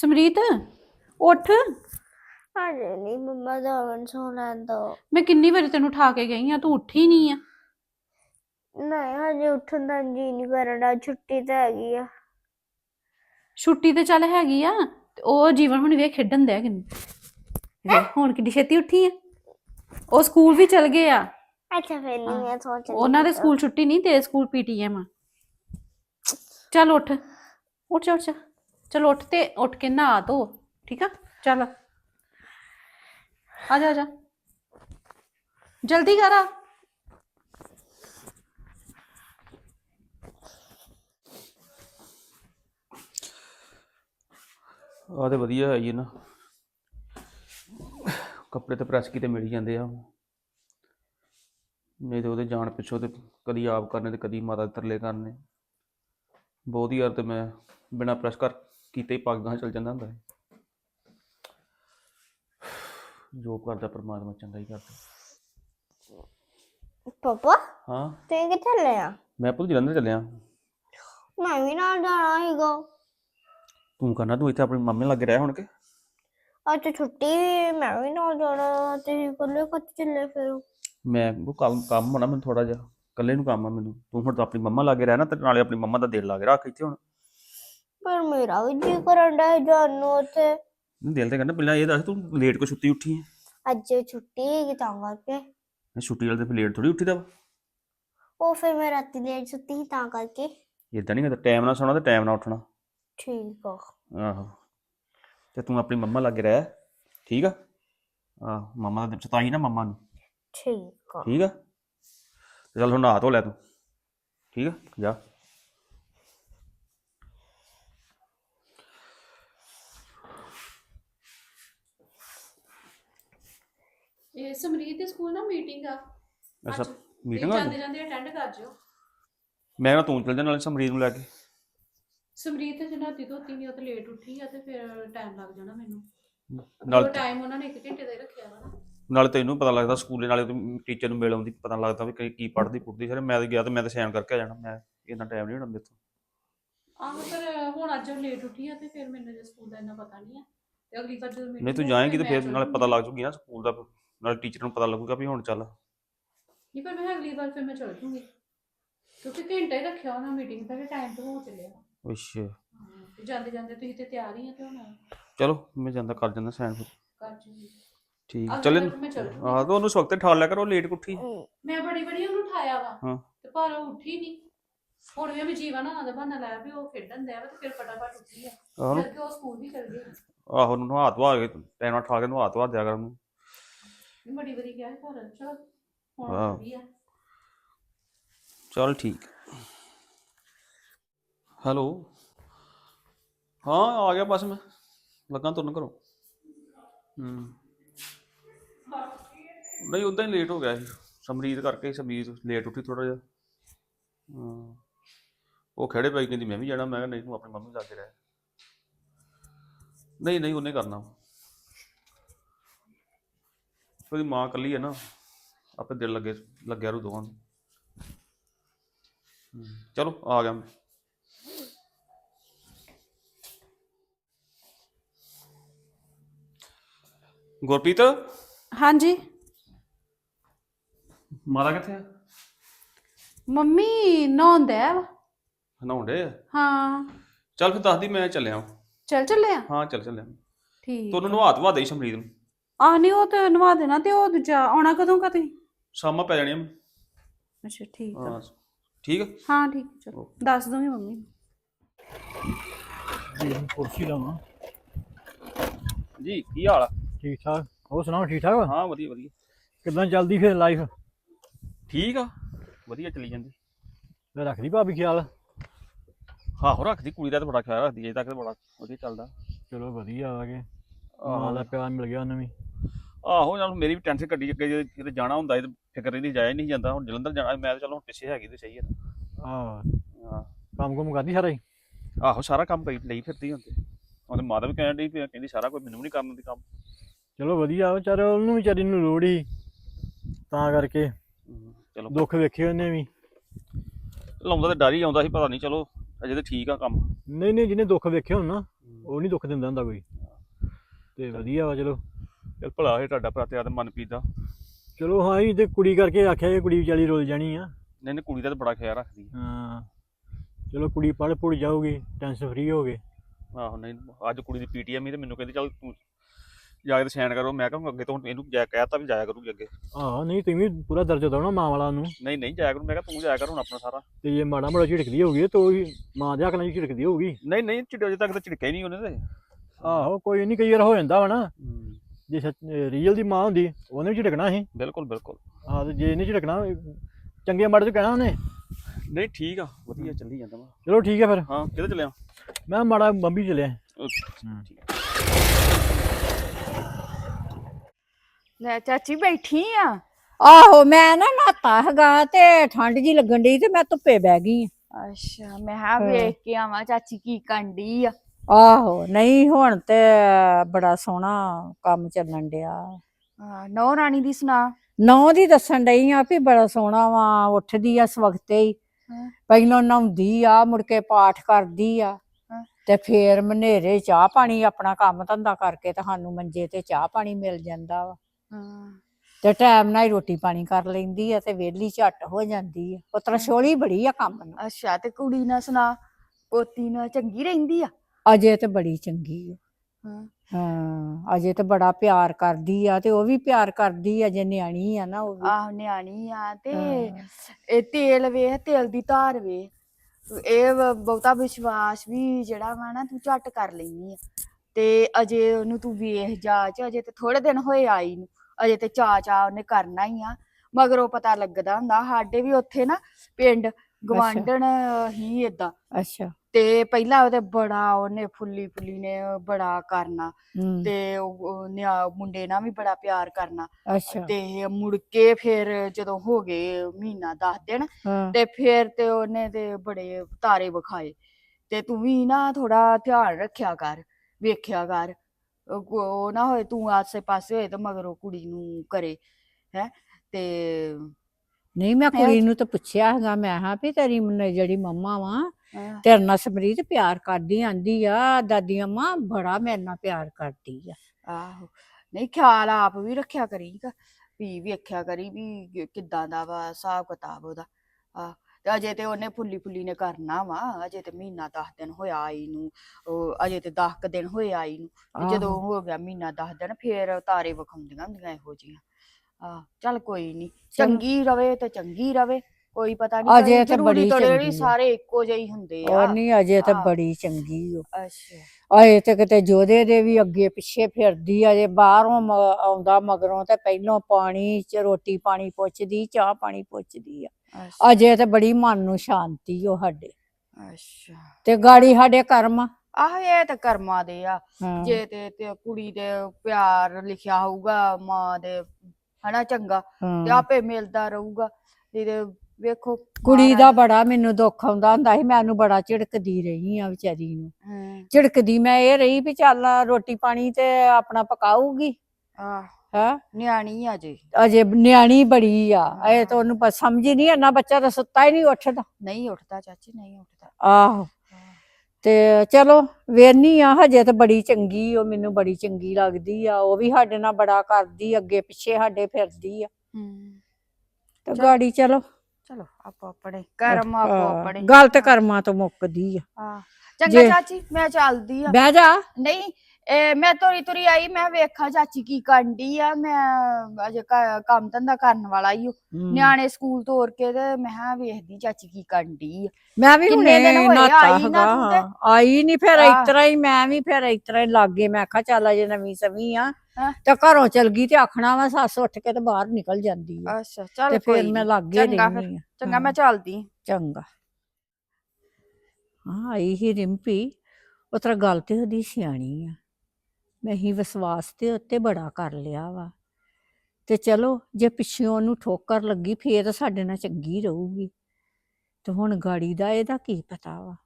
ਸਮਰੀਤ ਉੱਠ। ਅਰੇ ਨਹੀਂ ਮੰਮਾ ਦਾ ਵਨ ਸੋ ਲੈਣ ਦੋ। ਮੈਂ ਕਿੰਨੀ ਵਾਰੀ ਤੈਨੂੰ ਉਠਾ ਕੇ ਗਈ ਆ ਤੂੰ ਉੱਠੀ ਨਹੀਂ ਆ। ਨਹੀਂ ਹਜੇ ਉੱਠਣ ਦਾ ਜੀ ਨਹੀਂ ਕਰਦਾ ਛੁੱਟੀ ਤਾਂ ਹੈਗੀ ਆ। ਛੁੱਟੀ ਤੇ ਚੱਲ ਹੈਗੀ ਆ ਤੇ ਉਹ ਜੀਵਨ ਹੁਣ ਵੇਖ ਖੇਡਣ ਦਿਆ ਕਿੰਨੀ। ਵੇਖ, ਹੁਣ ਕਿੱਡੀ ਛੇਤੀ ਉੱਠੀ ਆ? ਉਹ ਸਕੂਲ ਵੀ ਚਲ ਗਏ ਆ। ਅੱਛਾ ਫਿਰ ਨਹੀਂ ਮੈਂ ਸੋਚ ਉਹਨਾਂ ਦੇ ਸਕੂਲ ਛੁੱਟੀ ਨਹੀਂ ਤੇ ਸਕੂਲ ਪੀਟੀਐਮ ਆ। ਚੱਲ ਉੱਠ ਉੱਠ ਜਾ ਉੱਠ ਜਾ। ਚਲ ਉੱਠ ਤੇ ਉੱਠ ਕੇ ਨਹਾ ਧੋ ਠੀਕ ਆ? ਚੱਲ। ਆ ਜਾ ਆ ਜਾ। ਜਲਦੀ ਕਰ ਆ। ਆ ਤੇ ਵਧੀਆ ਹੈ ਜੀ ਨਾ। ਕੱਪੜੇ ਤੇ ਪ੍ਰੈਸ ਕੀਤੇ ਮਿਲ ਹੀ ਜਾਂਦੇ ਆ। ਨਹੀਂ ਤੇ ਉਹਦੇ ਜਾਣ ਪਿੱਛੋਂ ਤੇ ਕਦੀ ਆਪ ਕਰਨੇ ਤੇ ਕਦੀ ਮਾਤਾ ਦੇ ਤਰਲੇ ਕਰਨੇ। ਬਹੁਤ ਯਾਰ ਤੇ ਮੈਂ ਬਿਨਾ ਪ੍ਰੈਸ ਕਰ ਕੀਤੇ ਹੀ ਪੱਗਾਂ ਚਲ ਜਾਂਦਾ ਹੁੰਦਾ ਹੈ ਜੋ ਕਰਦਾ ਪਰਮਾਤਮਾ ਚੰਗਾ ਹੀ ਕਰਦਾ। ਪਾਪਾ ਹਾਂ। ਤੂੰ ਕਿੱਥੇ ਚੱਲੇ ਆ? ਮੈਂ ਪੁੱਤ ਜਲੰਧਰ ਚੱਲਿਆ। ਮੈਂ ਵੀ ਨਾਲ ਜਾਣਾ ਹੈਗਾ ਤੂੰ ਕਰਨਾ ਤੂੰ ਇੱਥੇ ਆਪਣੀ ਮੰਮੀ ਲੱਗੇ ਰਹਿ ਹੁਣ ਕੇ। ਅੱਜ ਛੁੱਟੀ ਮੈਂ ਵੀ ਨਾਲ ਜਾਣਾ। ਤੇ ਇਕੱਲੇ ਕਿੱਥੇ ਚੱਲੇ ਫਿਰ? ਮੈਂ ਉਹ ਕੰਮ ਕੰਮ ਹੋਣਾ ਮੈਨੂੰ ਥੋੜਾ ਜਿਹਾ। ਇਕੱਲੇ ਨੂੰ ਕੰਮ ਆ ਮੈਨੂੰ। ਤੂੰ ਹੁਣ ਤਾਂ ਆਪਣੀ ਮੰਮਾ ਲਾਗੇ ਰਹਿ ਨਾ ਤੇ ਨਾਲੇ ਆਪਣੀ ਮੰਮਾ ਦਾ ਦਿਲ ਲਾ ਕੇ ਰੱਖ ਇੱਥੇ ਹੁਣ। ਪਰ ਮੇਰਾ ਵੀ ਜੀ ਕਰਨ ਦਾ ਜਾਣ ਨੂੰ ਉੱਥੇ। ਦਿਲ ਤੇ ਕਹਿੰਦਾ ਪਹਿਲਾਂ ਇਹ ਦੱਸ ਤੂੰ ਲੇਟ ਕੋ ਸੁੱਤੀ ਉੱਠੀ ਹੈ? ਅੱਜ ਛੁੱਟੀ ਹੈਗੀ ਤਾਂ ਕਰਕੇ। ਮੈਂ ਛੁੱਟੀ ਵਾਲੇ ਤੇ ਲੇਟ ਥੋੜੀ ਉੱਠੀਦਾ ਵਾ। ਉਹ ਫਿਰ ਮੈਂ ਰਾਤੀ ਲੇਟ ਸੁੱਤੀ ਸੀ ਤਾਂ ਕਰਕੇ। ਇਦਾਂ ਨਹੀਂ ਕਰਦਾ ਟਾਈਮ ਨਾਲ ਸੌਣਾ ਤੇ ਟਾਈਮ ਨਾਲ ਉੱਠਣਾ। ਠੀਕ ਆ। ਆਹੋ। ਤੇ ਤੂੰ ਆਪਣੀ ਮੰਮਾ ਲਾਗੇ ਰਹਿ ਠੀਕ ਆ? ਆਹ ਮੰਮਾ ਦਾ ਚਤਾਈ ਨਾ ਮੰਮਾ ਨੂੰ। ਠੀਕ ਆ। ਠੀਕ ਆ? ਤੇ ਚੱਲ ਹੁਣ ਨਹਾ ਧੋ ਲੈ ਤੂੰ। ਠੀਕ ਆ? ਜਾ। ਇਹ ਸਮਰੀਤ ਦੇ ਸਕੂਲ ਨਾ ਮੀਟਿੰਗ ਆ। ਅੱਛਾ ਅੱਜ। ਮੀਟਿੰਗ ਆ ਜਾਂਦੇ ਜਾਂਦੇ ਅਟੈਂਡ ਕਰ ਜਿਓ। ਮੈਂ ਨਾ ਤੂੰ ਚੱਲ ਜਾ ਨਾਲੇ ਸਮਰੀਤ ਨੂੰ ਲੈ ਕੇ। ਸਮਰੀਤ ਜਨਾਤੀ ਧੋਤੀ ਨਹੀਂ ਉਹ ਤੇ ਲੇਟ ਉੱਠੀ ਆ ਤੇ ਫਿਰ ਟਾਈਮ ਲੱਗ ਜਾਣਾ ਮੈਨੂੰ। ਨਾਲ ਉਹ ਟਾਈਮ ਉਹਨਾਂ ਨੇ 1 ਘੰਟੇ ਦਾ ਹੀ ਰੱਖਿਆ ਵਾ ਨਾ। ਨਾਲੇ ਤੈਨੂੰ ਪਤਾ ਲੱਗਦਾ ਸਕੂਲੇ ਨਾਲੇ ਤੂੰ ਟੀਚਰ ਨੂੰ ਮਿਲ ਆਉਂਦੀ ਪਤਾ ਲੱਗਦਾ ਵੀ ਕੀ- ਕੀ ਪੜ੍ਹਦੀ ਪੁੱੜਦੀ ਫਿਰ ਮੈਂ ਤਾਂ ਗਿਆ ਤੇ ਮੈਂ ਤਾਂ ਸੈਨ ਕਰਕੇ ਆ ਜਾਣਾ ਮੈਂ ਇੰਨਾ ਟਾਈਮ ਨਹੀਂ ਹੋਣਾ ਮੇਰੇ ਤੋਂ। ਆਹੋ ਪਰ ਹੁਣ ਅੱਜ ਲੇਟ ਉੱਠੀ ਆ ਤੇ ਫਿਰ ਮੈਨੂੰ ਜੇ ਸਕੂਲ ਦਾ ਇੰਨਾ ਪਤਾ ਨਹੀਂ ਆ। ਤੇ ਅਗਲੀ ਵਾਰ ਜਦੋਂ ਨਹੀਂ ਤੂੰ ਜਾਏਂਗੀ ਤੇ ਫਿਰ ਨਾਲੇ ਪਤਾ। ਲੱਗ ਜੂਗੀ ਨਾ ਸਕੂਲ ਦਾ ਨਾਲੇ ਟੀਚਰ ਨੂੰ ਪਤਾ ਲੱਗੂਗਾ ਵੀ ਹੁਣ ਚੱਲ। ਨਹੀਂ ਪਰ ਮੈਂ ਅਗਲੀ ਵਾਰ ਫਿਰ ਮੈਂ ਚੱਲ ਜੂੰਗੀ। ਕਿਉਂਕਿ ਘੰਟਾ ਹੀ ਰੱਖਿਆ ਉਹਨਾਂ ਮੀਟਿੰਗ ਦਾ ਟਾਈਮ ਤੋਂ ਹੋ ਚੱਲਿਆ। ਅੱਛਾ। ਜਾਂਦੇ ਜਾਂਦੇ ਤੁਸੀਂ ਤੇ ਤਿਆਰ ਹੀ ਆ ਤੇ ਹੁਣ। ਚਲੋ ਮੈਂ ਜਾਂਦਾ ਕਰ ਜਾਂਦਾ ਫਿਰ। ਕਰ ਜੂੰਗੀ। ਠੀਕ ਅਗਲੀ ਚੱਲੇ ਵਾਰ ਮੈਂ ਚੱਲ ਜੂੰਗੀ। ਆਹ ਤਾਂ ਉਹਨੂੰ ਸਵਖਤੇ ਠਾਲ ਲਿਆ ਕਰੋ ਲੇਟ ਉੱਠੀ। ਮੈਂ ਬੜੀ ਬੜੀ ਉਹਨੂੰ ਉਠਾਇਆ ਵਾ। ਹਾਂ। ਤੇ ਪਰ ਉਹ ਉੱਠੀ ਨਹੀਂ। ਹੁਣ ਵੀ ਮੈਂ ਜੀਵਨ ਉਹਨਾਂ ਦਾ ਬਹਾਨਾ ਲਾਇਆ ਵੀ ਉਹ ਖੇਡਣ ਦਿਆ ਵਾ ਤੇ ਫਿਰ ਫਟਾਫਟ ਉੱਠੀ ਆ। ਆਹੋ। ਜਦ ਕਿ ਉਹ ਸਕੂਲ ਵੀ ਚਲ ਗਏ ਆਹੋ ਉਹਨੂੰ ਨਹਾ ਧਵਾ ਕੇ ਟਾਈਮ ਨਾਲ ਠਾ ਕੇ ਨਹਾ ਧਵਾ ਦਿਆ ਕਰ ਉਹਨੂੰ। ਬੜੀ ਬੜੀ ਕਿਹਾ ਘਰ ਚਲੋ ਹੁਣ ਹਾਂ। ਵਧੀਆ ਚਲ ਠੀਕ। ਹੈਲੋ। ਹਾਂ ਆ ਗਿਆ ਬਸ ਮੈਂ। ਲੱਗਾ ਤੁਰਨ ਘਰੋਂ। ਹੂੰ। ਨਹੀਂ ਉਦਾਂ ਹੀ ਲੇਟ ਹੋ ਗਿਆ ਸੀ। ਸਮਰੀਤ ਕਰਕੇ ਸਮਰੀਤ ਲੇਟ ਉੱਠੀ ਥੋੜਾ ਜਿਹਾ। ਹਾਂ। ਉਹ ਖੜੇ ਪਈ ਕਹਿੰਦੀ ਮੈਂ ਵੀ ਜਾਣਾ। ਮੈਂ ਕਿਹਾ ਨਹੀਂ ਤੂੰ ਆਪਣੀ ਮੰਮੀ ਲਾ ਕੇ ਰਹਿ। ਨਹੀਂ ਨਹੀਂ ਉਹਨੇ ਕਰਨਾ। ਉਹਦੀ ਮਾਂ ਇਕੱਲੀ ਹੈ ਨਾ ਆਪੇ ਦਿਲ ਲੱਗੇ ਲੱਗਿਆ ਰੂ ਦੋਵਾਂ ਨੂੰ। ਹਮ, ਚਲੋ ਆ ਗਿਆ ਮੈਂ। ਗੁਰਪ੍ਰੀਤ? ਹਾਂਜੀ। ਮਾਤਾ ਕਿੱਥੇ ਆ? ਮੰਮੀ ਨਹਾਉਂਦਾ ਵਾ। ਨਹਾਉਂਦੇ ਆ? ਹਾਂ। ਚੱਲ ਫਿਰ ਦੱਸਦੀ ਮੈਂ ਚੱਲਿਆ ਵਾਂ। ਚੱਲ ਚੱਲੇ ਆ ਹਾਂ ਚੱਲ ਚੱਲਿਆ ਠੀਕ ਤੁਹਾਨੂੰ ਨਵਾ ਧਵਾ ਦੇ ਸ਼ਮਰੀਤ ਨੂੰ। ਆਹ ਨਹੀਂ ਉਹ ਤੇ ਨਵਾ ਦੇਣਾ ਤੇ ਉਹ ਦੂਜਾ ਆਉਣਾ ਕਦੋਂ ਕਾ ਤੁਸੀਂ? ਸ਼ਾਮਾਂ ਪੈ ਜਾਣੀਆਂ ਅੱਛਾ ਠੀਕ ਆ। ਹਾਂ ਠੀਕ ਆ? ਹਾਂ ਠੀਕ ਚਲੋ। ਦੱਸ ਦੂੰਗੀ ਮੰਮੀ ਨੂੰ। ਜੀ ਹੁਣ ਕੁਰਸੀ ਲਾਵਾਂ। ਜੀ ਕੀ ਹਾਲ ਆ? ਠੀਕ ਠਾਕ। ਹੋਰ ਸੁਣਾਓ ਠੀਕ ਠਾਕ? ਹਾਂ ਵਧੀਆ ਵਧੀਆ। ਕਿਦਾਂ ਚੱਲਦੀ ਫਿਰ ਲਾਈਫ ਠੀਕ ਆ ਵਧੀਆ ਚੱਲੀ ਜਾਂਦੀ। ਰੱਖਦੀ ਭਾਬੀ ਖਿਆਲ। ਆਹੋ ਰੱਖਦੀ ਕੁੜੀ ਦਾ ਤਾਂ ਬੜਾ ਖਿਆਲ ਰੱਖਦੀ ਅਜੇ ਤੱਕ ਤਾਂ ਬੜਾ ਵਧੀਆ ਚੱਲਦਾ। ਚਲੋ ਵਧੀਆ ਆ ਕੇ। ਮਾਂ ਆਹੋ ਦਾ ਪਿਆਰ ਮਿਲ ਗਿਆ ਉਹਨੂੰ ਵੀ। ਆਹੋ ਨਾਲ ਮੇਰੀ ਵੀ ਟੈਨਸ਼ਨ ਅੱਗੇ ਜੇ ਕਿਤੇ ਜਾਣਾ ਹੁੰਦਾ ਤੇ ਫਿਕਰ ਇਹਦੀ ਜਾਇਆ ਨਹੀਂ ਜਾਂਦਾ। ਹੁਣ ਜਲੰਧਰ ਜਾਣਾ ਮੈਂ ਤਾਂ ਚਲੋ ਹੁਣ ਪਿੱਛੇ ਹੈਗੀ ਤੇ ਸਹੀ ਹੈ। ਆਹ ਹਾਂ। ਕੰਮ ਕੁਮ ਕਰਦੀ ਸਾਰਾ ਹੀ? ਆਹੋ ਸਾਰਾ ਕੰਮ ਕਰੀ ਲਈ ਫਿਰਦੀ ਹੁੰਦੀ ਉਹਦੇ ਮਾਤਾ ਵੀ ਕਹਿਣ ਡਈ ਵੀ ਕਹਿੰਦੀ ਸਾਰਾ ਕੋਈ ਮੈਨੂੰ ਨਹੀਂ ਕਰਨ ਦਿੰਦੀ ਕੰਮ। ਚਲੋ ਵਧੀਆ ਵਾ ਚਾਰ ਉਹਨੂੰ ਵਿਚਾਰੀ ਨੂੰ ਲੋੜ ਹੀ ਤਾਂ ਕਰਕੇ। ਚਲੋ। ਦੁੱਖ ਵੇਖੇ ਉਹਨੇ ਵੀ। ਲਾਉਂਦਾ ਤੇ ਡਰ ਹੀ ਆਉਂਦਾ ਸੀ ਪਤਾ ਨਹੀਂ ਚਲੋ ਅਜੇ ਤਾਂ ਠੀਕ ਆ ਕੰਮ। ਨਹੀਂ ਨਹੀਂ ਜਿਹਨੇ ਦੁੱਖ ਵੇਖਿਆ ਹੁਣ ਨਾ ਉਹ ਨਹੀਂ ਦੁੱਖ ਦਿੰਦਾ ਹੁੰਦਾ ਕੋਈ। ਤੇ ਵਧੀਆ ਵਾ ਚਲੋ। ਚਲ ਭਲਾ ਹੈ ਤੁਹਾਡਾ ਭਰਾ ਤੇ ਆ ਤੇ ਮਨਪ੍ਰੀਤ ਦਾ ਚਲੋ ਹਾਂ ਇਹ ਤੇ ਕੁੜੀ ਕਰਕੇ ਆਖਿਆ ਇਹ ਕੁੜੀ ਵਿਚਾਲੀ ਰੁੱਲ ਜਾਣੀ ਆ। ਨਹੀਂ ਨਹੀਂ ਕੁੜੀ ਦਾ ਤਾਂ ਬੜਾ ਖਿਆਲ ਰੱਖਦੀ ਆ। ਹਾਂ। ਚਲੋ ਕੁੜੀ ਪੜ੍ਹ ਪੁੜ ਜਾਊਗੀ ਟੈਨਸ਼ਨ ਫਰੀ ਹੋ ਗਏ। ਆਹੋ ਨਹੀਂ ਅੱਜ ਕੁੜੀ ਦੀ ਪੀਟੀਐਮ ਹੀ ਤੇ ਮੈਨੂੰ ਕਹਿੰਦੀ ਚੱਲ ਤੂੰ ਜਾ ਕੇ ਤੇ ਸਾਈਨ ਕਰੋ। ਮੈਂ ਕਹਾਂ ਅੱਗੇ ਤੋਂ ਹੁਣ ਇਹਨੂੰ ਜਾ ਕਹਿਤਾ ਵੀ ਜਾਇਆ ਕਰੂਗੀ ਅੱਗੇ। ਆਹ ਨਹੀਂ ਤੁਸੀਂ ਵੀ ਪੂਰਾ ਦਰਜਾ ਨਾ ਮਾਂ ਵਾਲਾ ਨੂੰ। ਨਹੀਂ ਨਹੀਂ ਜਾਇਆ ਕਰੂ। ਮੈਂ ਕਿਹਾ ਤੂੰ ਜਾਇਆ ਕਰ ਹੁਣ ਆਪਣਾ ਸਾਰਾ। ਤੇ ਜੇ ਮਾੜਾ ਮਾੜਾ ਝਿੜਕਦੀ ਹੋਊਗੀ ਤੇ ਉਹ ਵੀ ਮਾਂ ਦੇ ਹੱਕ ਨਾਲ ਹੀ ਝਿੜਕਦੀ ਹੋਊਗੀ। ਨਹੀਂ ਨਹੀਂ ਚਿੜੇ ਅਜੇ ਤੱਕ ਤਾਂ ਝਿੜਕਿਆ ਹੀ ਨਹੀਂ ਉਹਨੇ ਤੇ। ਆਹੋ ਕੋਈ ਨਹੀਂ ਕਈ ਵਾਰ ਹੋ ਜਾਂਦਾ ਵਾ ਨਾ। ਜੇ ਰੀਅਲ ਦੀ ਮਾਂ ਹੁੰਦੀ ਉਹਨੇ ਵੀ ਝਿੜਕਣਾ ਸੀ। ਬਿਲਕੁਲ ਬਿਲਕੁਲ। ਆਹ ਤੇ ਜੇ ਨਹੀਂ ਝਿੜਕਣਾ ਚੰਗੇ ਮਾੜੇ ਚ ਕਹਿਣਾ ਉਹਨੇ। ਨਹੀਂ ਠੀਕ ਆ ਵਧੀਆ ਚੱਲੀ ਜਾਂਦਾ ਵਾ। ਚਲੋ ਠੀਕ ਹੈ ਫਿਰ। ਹਾਂ ਕਿੱਥੇ ਚੱਲਿਆ ਮੈਂ ਮਾੜਾ ਬੰਬੀ ਚੱਲਿਆ। ਲੈ ਚਾਚੀ ਬੈਠੀ ਆ। ਆਹੋ ਮੈਂ ਨਾ ਨਾਤਾ ਹੈਗਾ ਤੇ ਠੰਡ ਜੀ ਲੱਗਣ ਡਈ ਤੇ ਮੈਂ ਧੁੱਪੇ ਬਹਿ ਗਈ ਆਂ। ਅੱਛਾ ਮੈਂ ਹਾਂ ਵੇਖ ਕੇ ਆਵਾਂ ਚਾਚੀ ਕੀ ਕੰਡੀ ਆ। ਆਹੋ ਨਹੀਂ ਹੁਣ ਤੇ ਬੜਾ ਸੋਹਣਾ ਕੰਮ ਚੱਲਣ ਡਿਆ। ਹਾਂ, ਨੌ ਰਾਣੀ ਦੀ ਸੁਣਾ। ਨੌ ਦੀ ਦੱਸਣ ਡਈ ਆ ਵੀ ਬੜਾ ਸੋਹਣਾ ਵਾ ਉੱਠਦੀ ਆ ਸਵਖਤੇ ਹੀ। ਪਹਿਲਾਂ ਨਹਾਉਂਦੀ ਆ ਮੁੜ ਕੇ ਪਾਠ ਕਰਦੀ ਆ। ਤੇ ਫੇਰ ਮਨੇਰੇ ਚਾਹ ਪਾਣੀ ਆਪਣਾ ਕੰਮ ਧੰਦਾ ਕਰਕੇ ਤੇ ਸਾਨੂੰ ਮੰਜੇ ਤੇ ਚਾਹ ਪਾਣੀ ਮਿਲ ਜਾਂਦਾ ਵਾ। ਤੇ ਟਾਈਮ ਨਾਲ ਹੀ ਰੋਟੀ ਪਾਣੀ ਕਰ ਲੈਂਦੀ ਆ ਤੇ ਵਿਹਲੀ ਝੱਟ ਹੋ ਜਾਂਦੀ ਆ। ਪੁੱਤਰ ਛੋਲੀ ਬੜੀ ਆ ਕੰਮ ਨੂੰ ਅੱਛਾ ਤੇ ਕੁੜੀ ਨਾਲ ਸੁਣਾ ਪੋਤੀ ਨਾਲ ਚੰਗੀ ਰਹਿੰਦੀ ਆ? ਅਜੇ ਤੇ ਬੜੀ ਚੰਗੀ ਆ। ਹਾਂ, ਹਾਂ ਅਜੇ ਤੇ ਬੜਾ ਪਿਆਰ ਕਰਦੀ ਆ ਤੇ ਉਹ ਵੀ ਪਿਆਰ ਕਰਦੀ ਆ ਜੇ ਨਿਆਣੀ ਆ ਨਾ ਉਹ ਵੀ। ਆਹ ਨਿਆਣੀ ਆ ਤੇ। ਇਹ ਤੇਲ ਵੇਖ ਤੇਲ ਦੀ ਧਾਰ ਵੇ ਇਹ ਵ- ਬਹੁਤਾ ਵਿਸ਼ਵਾਸ ਵੀ ਜਿਹੜਾ ਵਾ ਨਾ ਤੂੰ ਝੱਟ ਕਰ ਲੈਨੀ ਆ। ਤੇ ਅਜੇ ਉਹਨੂੰ ਤੂੰ ਵੇਖ ਜਾਚ ਅਜੇ ਤੇ ਥੋੜੇ ਦਿਨ ਹੋਏ ਆਈ ਨੂੰ। ਅਜੇ ਤੇ ਚਾ ਚਾ ਉਹਨੇ ਕਰਨਾ ਹੀ ਆ। ਮਗਰੋਂ ਪਤਾ ਲੱਗਦਾ ਹੁੰਦਾ ਸਾਡੇ ਵੀ ਉੱਥੇ ਨਾ ਪਿੰਡ ਗਵਾਂਢਣ ਹੀ ਏਦਾਂ। ਅੱਛਾ। ਤੇ ਪਹਿਲਾਂ ਉਹਦੇ ਬੜਾ ਉਹਨੇ ਫੁੱਲੀ ਫੁੱਲੀ ਨੇ ਬੜਾ ਕਰਨਾ। ਤੇ ਉਹ ਨਿਆ ਮੁੰਡੇ ਨਾਲ ਵੀ ਬੜਾ ਪਿਆਰ ਕਰਨਾ। ਤੇ ਮੁੜ ਕੇ ਫਿਰ ਜਦੋਂ ਹੋ ਗਏ ਮਹੀਨਾ 10 ਦਿਨ ਤੇ ਫਿਰ ਤੇ ਉਹਨੇ ਤੇ ਬੜੇ ਤਾਰੇ ਵਿਖਾਏ। ਤੇ ਤੂੰ ਵੀ ਨਾ ਥੋੜਾ ਧਿਆਨ ਰੱਖਿਆ ਕਰ ਵੇਖਿਆ ਕਰ। ਉਹ ਨਾ ਹੋਏ ਤੂੰ ਆਸੇ ਪਾਸੇ ਹੋਏ ਤੇ ਮਗਰੋਂ ਕੁੜੀ ਨੂੰ ਕਰੇ ਹੈ। ਤੇ ਨਹੀਂ ਮੈਂ ਮੈਂ ਕੁੜੀ ਨੂੰ ਤਾਂ ਪੁੱਛਿਆ ਹੈਗਾ ਮੈਂ ਹਾਂ ਵੀ ਤੇਰੀ ਮਨ- ਜਿਹੜੀ ਮੰਮਾ ਵਾ ਤੇਰੇ ਨਾਲ ਸਮਰੀਤ ਪਿਆਰ ਕਰਦੀ ਆਂਦੀ ਆ ਦਾਦੀ ਅੰਮਾ ਬੜਾ ਮੇਰੇ ਨਾਲ ਪਿਆਰ ਕਰਦੀ ਆ। ਆਹੋ ਨਹੀਂ ਖਿਆਲ ਆਪ ਵੀ ਰੱਖਿਆ ਕਰੀਗਾ ਵੀ ਵੇਖਿਆ ਕਰੀ ਵੀ ਕਿ- ਕਿੱਦਾਂ ਦਾ ਵਾ ਹਿਸਾਬ ਕਿਤਾਬ ਉਹਦਾ। ਆ ਤੇ ਅਜੇ ਤੇ ਉਹਨੇ ਫੁੱਲੀ ਫੁੱਲੀ ਨੇ ਕਰਨਾ ਵਾ ਅਜੇ ਤੇ ਮਹੀਨਾ 10 ਦਿਨ ਹੋਇਆ ਆਈ ਨੂੰ ਉਹ ਅਜੇ ਤੇ 10 ਦਿਨ ਹੋਏ ਆਈ ਨੂੰ ਤੇ ਜਦੋਂ ਆਹੋ। ਹੋ ਗਿਆ ਮਹੀਨਾ 10 ਦਿਨ ਫੇਰ ਤਾਰੇ ਵਿਖਾਉਂਦੀਆਂ ਹੁੰਦੀਆਂ ਇਹੋ ਜੀਆਂ ਆ ਚੱਲ ਕੋਈ ਨਹੀਂ। ਚੰਗੀ ਰਵੇ ਤੇ ਚੰਗੀ ਰਵੇ ਕੋਈ ਪਤਾ ਨਹੀਂ ਅਜੇ ਤੇ ਬੜੀ ਚੰਗੀ। ਸਾਰੇ ਇੱਕੋ ਜਿਹੇ ਹੀ ਹੁੰਦੇ ਆ ਨਹੀਂ ਅਜੇ ਤੇ। ਬੜੀ ਚੰਗੀ ਓ ਅੱਛਾ ਅਜੇ ਤੇ ਕਿਤੇ ਜੋਦੇ ਦੇ ਵੀ ਅੱਗੇ ਪਿੱਛੇ ਫਿਰਦੀ ਆ ਜੇ ਬਾਹਰੋਂ ਆਉਂਦਾ ਮਗਰੋਂ ਤੇ ਪਹਿਲੋਂ ਪਾਣੀ ਚ ਰੋਟੀ ਪਾਣੀ ਪੁੱਛਦੀ ਚਾਹ ਪਾਣੀ ਪੁੱਛਦੀ ਆ ਅਜੇ ਤੇ ਬੜੀ ਮਨ ਨੂੰ ਸ਼ਾਂਤੀ ਓ ਸਾਡੇ ਅੱਛਾ ਤੇ ਗਾੜੀ ਸਾਡੇ ਕਰਮ। ਆਹ ਇਹ ਤਾਂ ਕਰਮਾਂ ਦੇ ਆ ਹਾਂ। ਜੇ ਤੇ ਕੁੜੀ ਦੇ ਪਿਆਰ ਲਿਖਿਆ ਹੋਊਗਾ ਮਾਂ ਦੇ ਹਨਾ ਚੰਗਾ ਤੇ। ਆਪੇ ਮਿਲਦਾ ਰਹੂਗਾ। ਨਹੀਂ ਤੇ ਵੇਖੋ ਕੁੜੀ ਦਾ ਬੜਾ ਮੈਨੂੰ ਦੁੱਖ ਆਉਂਦਾ ਹੁੰਦਾ ਸੀ ਮੈਨੂੰ ਬੜਾ ਝਿੜਕਦੀ ਰਹੀ ਆ ਵਿਚਾਰੀ ਨੂੰ। ਹਾਂ, ਝਿੜਕਦੀ ਮੈਂ ਇਹ ਰਹੀ ਵੀ ਚੱਲ ਰੋਟੀ ਪਾਣੀ ਤੇ ਆਪਣਾ ਪਕਾਊਗੀ। ਆਹ ਹੈ? ਨਿਆਣੀ ਆ ਜੇ। ਅਜੇ ਨਿਆਣੀ ਬੜੀ ਆ ਇਹ ਤਾਂ ਉਹਨੂੰ ਪ- ਸਮਝ ਹੀ ਨਹੀਂ ਇੰਨਾ ਬੱਚਾ ਤਾਂ ਸੁੱਤਾ ਹੀ ਨਹੀਂ ਉੱਠਦਾ। ਨਹੀਂ ਉੱਠਦਾ ਚਾਚੀ ਨਹੀਂ ਉੱਠਦਾ। ਆਹੋ। ਤੇ ਚਲੋ ਵੇਰਨੀ ਆ ਹਜੇ ਤਾਂ ਬੜੀ ਚੰਗੀ ਉਹ ਮੈਨੂੰ ਬੜੀ ਚੰਗੀ ਲੱਗਦੀ ਆ ਉਹ ਵੀ ਸਾਡੇ ਨਾਲ ਬੜਾ ਕਰਦੀ ਅੱਗੇ ਪਿੱਛੇ ਸਾਡੇ ਫਿਰਦੀ ਆ। ਹੂੰ। ਤੇ। ਗਾੜੀ ਚਲੋ। ਚਲੋ ਆਪੋ ਆਪਣੇ ਕਰਮ ਆਪੋ ਆਪਣੇ। ਗੱਲ ਤੇ ਕਰਮਾਂ ਤੋਂ ਮੁੱਕਦੀ ਆ। ਹਾਂ। ਚੰਗਾ ਜੇ- ਚਾਚੀ ਮੈਂ ਚੱਲਦੀ ਆ। ਬਹਿ ਜਾ। ਨਹੀਂ ਇਹ ਮੈਂ ਤੁਰੀ ਤੁਰੀ ਆਈ ਮੈਂ ਵੇਖਾਂ ਚਾਚੀ ਕੀ ਕਰਦੀ ਆ ਮੈਂ ਅਜੇ ਕ- ਕੰਮ ਧੰਦਾ ਕਰਨ ਵਾਲਾ ਹੀ ਹਮ, ਨਿਆਣੇ ਸਕੂਲ ਤੋਰ ਕੇ ਤੇ ਮੈਂ ਕਿਹਾ ਵੇਖਦੀ ਚਾਚੀ ਕੀ ਕਰਦੀ ਆ ਮੈਂ ਵੀ ਕਿੰਨੇ ਹੁਣੇ ਦਿਨ ਹੋਏ ਨਾਤਾ ਆਈ ਨਾ ਤੂੰ? ਹਾਂ। ਆਈ ਨਹੀਂ ਫਿਰ ਆਹ। ਇਤਰਾ ਹੀ ਮੈਂ ਵੀ ਫਿਰ ਇਤਰਾ ਹੀ ਲੱਗੇ ਮੈਂ ਕਿਹਾ ਚੱਲ ਅਜੇ ਨਵੀਂ ਸਵੀ ਆ ਹਾਂ। ਤੇ ਘਰੋਂ ਚਲ ਗਈ ਤੇ ਆਖਣਾ ਵਾ ਸੱਸ ਉੱਠ ਕੇ ਤੇ ਬਾਹਰ ਨਿਕਲ ਜਾਂਦੀ ਆ ਅੱਛਾ ਚੱਲ ਤੇ ਫਿਰ ਮੈਂ। ਲੱਗੇ ਚੰਗਾ ਫਿਰ, ਰਹਿੰਦੀ ਆ ਚੰਗਾ ਮੈਂ ਚੱਲਦੀ। ਚੰਗਾ ਹਾਂ ਆਈ ਹੀ ਰਿੰਪੀ ਉਤਰਾ ਗੱਲ ਤੇ ਉਹਦੀ ਸਿਆਣੀ ਆ ਮੈਂ ਹੀ ਵਿਸ਼ਵਾਸ ਤੇ ਉੱਤੇ ਬੜਾ ਕਰ ਲਿਆ ਵਾ। ਤੇ ਚਲੋ, ਜੇ ਪਿੱਛੋਂ ਉਹਨੂੰ ਠੋਕਰ ਲੱਗੀ, ਫੇਰ ਤਾਂ ਸਾਡੇ ਨਾਲ ਚੰਗੀ ਰਹੂਗੀ। ਤੇ ਹੁਣ ਗਾੜੀ ਦਾ ਇਹਦਾ ਕੀ ਪਤਾ ਵਾ?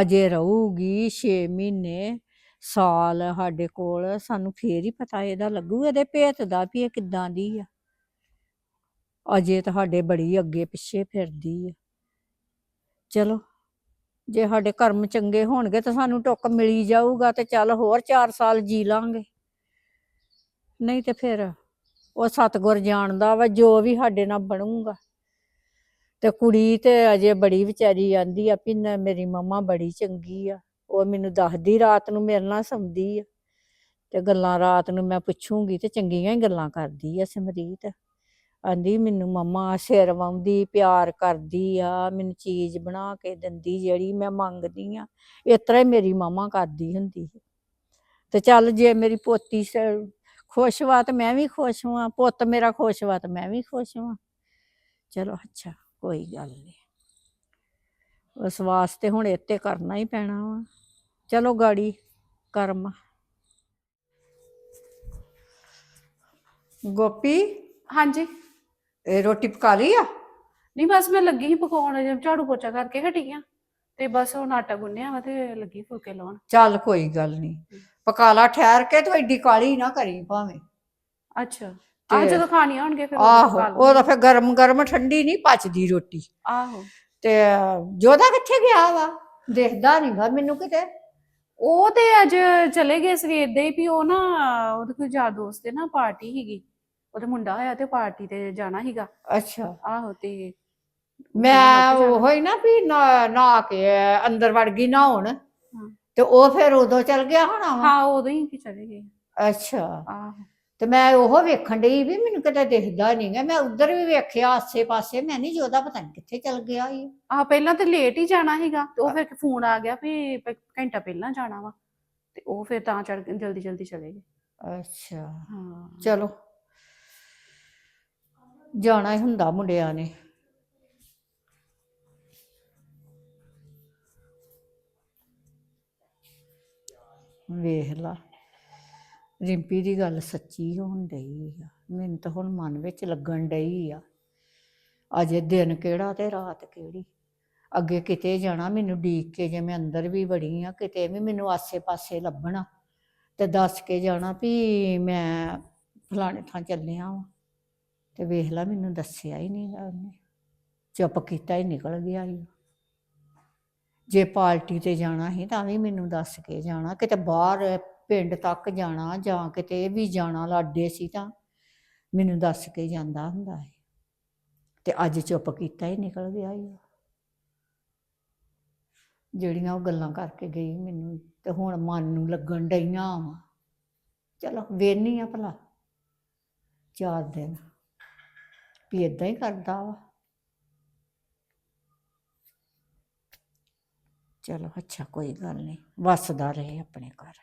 ਅਜੇ ਰਹੂਗੀ 6 ਮਹੀਨੇ, ਸਾਲ ਸਾਡੇ ਕੋਲ, ਸਾਨੂੰ ਫੇਰ ਹੀ ਪਤਾ ਇਹਦਾ ਲੱਗੂ, ਇਹਦੇ ਭੇਤ ਦਾ ਵੀ ਇਹ ਕਿੱਦਾਂ ਦੀ ਆ। ਅਜੇ ਤੁਹਾਡੇ ਬੜੀ ਅੱਗੇ ਪਿੱਛੇ ਫਿਰਦੀ ਆ। ਚਲੋ ਜੇ ਸਾਡੇ ਕਰਮ ਚੰਗੇ ਹੋਣਗੇ ਤਾਂ ਸਾਨੂੰ ਟੁੱਕ ਮਿਲੀ ਜਾਊਗਾ ਤੇ ਚੱਲ ਹੋਰ 4 ਸਾਲ ਜੀ ਲਾਂਗੇ। ਨਹੀਂ ਤੇ ਫਿਰ ਉਹ ਸਤਗੁਰ ਜਾਣਦਾ ਵਾ, ਜੋ ਵੀ ਸਾਡੇ ਨਾਲ ਬਣੂਗਾ। ਤੇ ਕੁੜੀ ਤੇ ਅਜੇ ਬੜੀ ਵਿਚਾਰੀ ਆਂਦੀ ਆ ਵੀ ਨਾ ਮੇਰੀ ਮੰਮਾ ਬੜੀ ਚੰਗੀ ਆ। ਉਹ ਮੈਨੂੰ ਦੱਸਦੀ ਰਾਤ ਨੂੰ ਮੇਰੇ ਨਾਲ ਸੌਂਦੀ ਆ। ਤੇ ਗੱਲਾਂ ਰਾਤ ਨੂੰ ਮੈਂ ਪੁੱਛੂੰਗੀ ਤੇ ਚੰਗੀਆਂ ਹੀ ਗੱਲਾਂ ਕਰਦੀ ਆ ਸਿਮਰੀਤ। ਆਂਦੀ ਮੈਨੂੰ ਮੰਮਾ ਸਿਰ ਵਾਉਂਦੀ ਪਿਆਰ ਕਰਦੀ ਆ ਮੈਨੂੰ ਚੀਜ਼ ਬਣਾ ਕੇ ਦਿੰਦੀ ਜਿਹੜੀ ਮੈਂ ਮੰਗਦੀ ਆ। ਇਸ ਤਰ੍ਹਾਂ ਹੀ ਮੇਰੀ ਮੰਮਾ ਕਰਦੀ ਹੁੰਦੀ ਸੀ। ਤੇ ਚੱਲ ਜੇ ਮੇਰੀ ਪੋਤੀ ਸ- ਖੁਸ਼ ਵਾ ਤੇ ਮੈਂ ਵੀ ਖੁਸ਼ ਹਾਂ ਪੁੱਤ ਮੇਰਾ ਖੁਸ਼ ਵਾ ਤੇ ਮੈਂ ਵੀ ਖੁਸ਼ ਹਾਂ ਚਲੋ ਅੱਛਾ ਕੋਈ ਗੱਲ ਨਹੀਂ ਉਸ ਵਾਸਤੇ ਹੁਣ ਇੱਥੇ ਕਰਨਾ ਹੀ ਪੈਣਾ ਵਾ। ਚਲੋ ਗਾੜੀ ਕਰਮ। ਗੋਪੀ? ਹਾਂਜੀ। ਇਹ ਰੋਟੀ ਪਕਾ ਲਈ ਆ? ਨਹੀਂ ਬਸ ਮੈਂ ਲੱਗੀ ਸੀ ਪਕਾਉਣ ਜਦ ਝਾੜੂ ਪੋਚਾ ਕਰਕੇ ਹਟੀ ਆ। ਤੇ ਬਸ ਹੁਣ ਆਟਾ ਗੁੰਨਿਆ ਵਾ ਤੇ ਲੱਗੀ ਫੁਲਕੇ ਲਾਉਣ। ਚੱਲ ਕੋਈ ਗੱਲ ਨਹੀਂ। ਪਕਾ ਲਾ ਠਹਿਰ ਕੇ ਤੂੰ ਐਡੀ ਕਾਲੀ ਨਾ ਕਰੀ ਭਾਵੇਂ। ਅੱਛਾ। ਤੇ- ਜਦੋਂ ਖਾਣੀਆਂ ਹੋਣਗੇ ਫਿਰ ਆਹੋ ਉਹ ਤਾਂ। ਫਿਰ ਗਰਮ ਗਰਮ ਠੰਡੀ ਨਹੀਂ ਪਚਦੀ ਰੋਟੀ। ਆਹੋ। ਤੇ ਜੋਦਾ ਕਿੱਥੇ ਗਿਆ ਵਾ? ਦੇਖਦਾ ਨਹੀਂਗਾ ਮੈਨੂੰ ਕਿਤੇ। ਉਹ ਤੇ ਅੱਜ ਚਲੇ ਗਏ ਸਵੇਰ ਦੇ ਹੀ ਵੀ ਉਹ ਨਾ ਉਹਦੇ ਕੋਈ ਯਾਰ ਦੋਸਤ ਦੇ ਨਾ ਪਾਰਟੀ ਸੀਗੀ। ਉਹਦੇ ਮੁੰਡਾ ਹੋਇਆ ਤੇ ਪਾਰਟੀ ਤੇ ਜਾਣਾ ਸੀਗਾ। ਅੱਛਾ। ਆਹੋ ਤੇ ਮੈਂ। ਉਹ ਹੀ ਨਾ ਵੀ ਨਾ ਕੇ ਅੰਦਰ ਵੜ ਗਈ ਨਹਾਉਣ। ਤੇ ਉਹ ਫਿਰ ਉਦੋਂ ਚਲ ਗਿਆ ਹੋਣਾ ਵਾ? ਹਾਂ ਉਦੋਂ ਹੀ ਕਿ ਚਲੇ ਗਏ। ਅੱਛਾ। ਆਹੋ। ਤੇ ਮੈਂ ਉਹ ਵੇਖਣ ਡਈ ਵੀ ਮੈਨੂੰ ਕਿਤੇ ਦਿਖਦਾ ਨਹੀਂਗਾ ਮੈਂ ਉਧਰ ਵੀ ਵੇਖਿਆ ਆਸੇ ਪਾਸੇ ਮੈਂ ਨਹੀਂ ਜੋਦਾ ਪਤਾ ਨਹੀਂ ਕਿੱਥੇ ਚਲ ਗਿਆ ਇਹ ਆਹ ਪਹਿਲਾਂ ਤੇ ਲੇਟ ਹੀ ਜਾਣਾ ਸੀਗਾ। ਤੇ ਉਹ ਫਿਰ ਫੋਨ ਆ ਗਿਆ ਵੀ ਪ- ਘੰਟਾ ਪਹਿਲਾਂ ਜਾਣਾ ਵਾ। ਤੇ ਉਹ ਫਿਰ ਤਾਂ ਚੜ ਜਲਦੀ ਜਲਦੀ ਚਲੇ ਗਏ। ਅੱਛਾ। ਹਾਂ। ਚਲੋ। ਜਾਣਾ ਹੀ ਹੁੰਦਾ ਮੁੰਡਿਆਂ ਨੇ। ਵੇਖ ਲਾ, ਰਿੰਪੀ ਦੀ ਗੱਲ ਸੱਚੀ ਹੋਣ ਡਈ ਆ। ਮੈਨੂੰ ਤਾਂ ਹੁਣ ਮਨ ਵਿੱਚ ਲੱਗਣ ਡਈ ਆ। ਅਜੇ ਦਿਨ ਕਿਹੜਾ ਤੇ ਰਾਤ ਕਿਹੜੀ? ਅੱਗੇ ਕਿਤੇ ਜਾਣਾ, ਮੈਨੂੰ ਡੀਕ ਕੇ ਜੇ ਮੈਂ ਅੰਦਰ ਵੀ ਵੜੀ ਆ, ਕਿਤੇ ਵੀ ਮੈਨੂੰ ਆਸੇ-ਪਾਸੇ ਲੱਭਣਾ ਤੇ ਦੱਸ ਕੇ ਜਾਣਾ ਵੀ ਮੈਂ ਫਲਾਣੇ ਥਾਂ ਚੱਲਿਆ ਵਾਂ। ਤੇ ਵੇਖ ਲਾ, ਮੈਨੂੰ ਦੱਸਿਆ ਹੀ ਨਹੀਂ ਉਹਨੇ। ਚੁੱਪ ਕੀਤਾ ਹੀ ਨਿਕਲ ਗਿਆ ਹੀ ਜੇ ਪਾਰਟੀ ਤੇ ਜਾਣਾ ਸੀ ਤਾਂ ਵੀ ਮੈਨੂੰ ਦੱਸ ਕੇ ਜਾਣਾ, ਕਿਤੇ ਬਾਹਰ ਪਿੰਡ ਤੱਕ ਜਾਣਾ ਜਾਂ ਕਿਤੇ ਵੀ ਜਾਣਾ, ਲਾਡੇ ਸੀ ਤਾਂ ਮੈਨੂੰ ਦੱਸ ਕੇ ਜਾਂਦਾ ਹੁੰਦਾ ਹੈ ਤੇ ਅੱਜ ਚੁੱਪ ਕੀਤਾ ਹੀ ਨਿਕਲ ਗਿਆ ਹੀ ਜਿਹੜੀਆਂ ਉਹ ਗੱਲਾਂ ਕਰਕੇ ਗਈ ਮੈਨੂੰ, ਤੇ ਹੁਣ ਮਨ ਨੂੰ ਲੱਗਣ ਡਈਆਂ ਵਾ। ਚਲੋ, ਵੇਨੀ ਆ ਭਲਾ। ਚਾਰ ਦਿਨ। ਵੀ ਇਦਾਂ ਹੀ ਕਰਦਾ ਵਾ। ਚਲੋ ਅੱਛਾ ਕੋਈ ਗੱਲ ਨਹੀਂ। ਵਸਦਾ ਰਹੇ ਆਪਣੇ ਘਰ।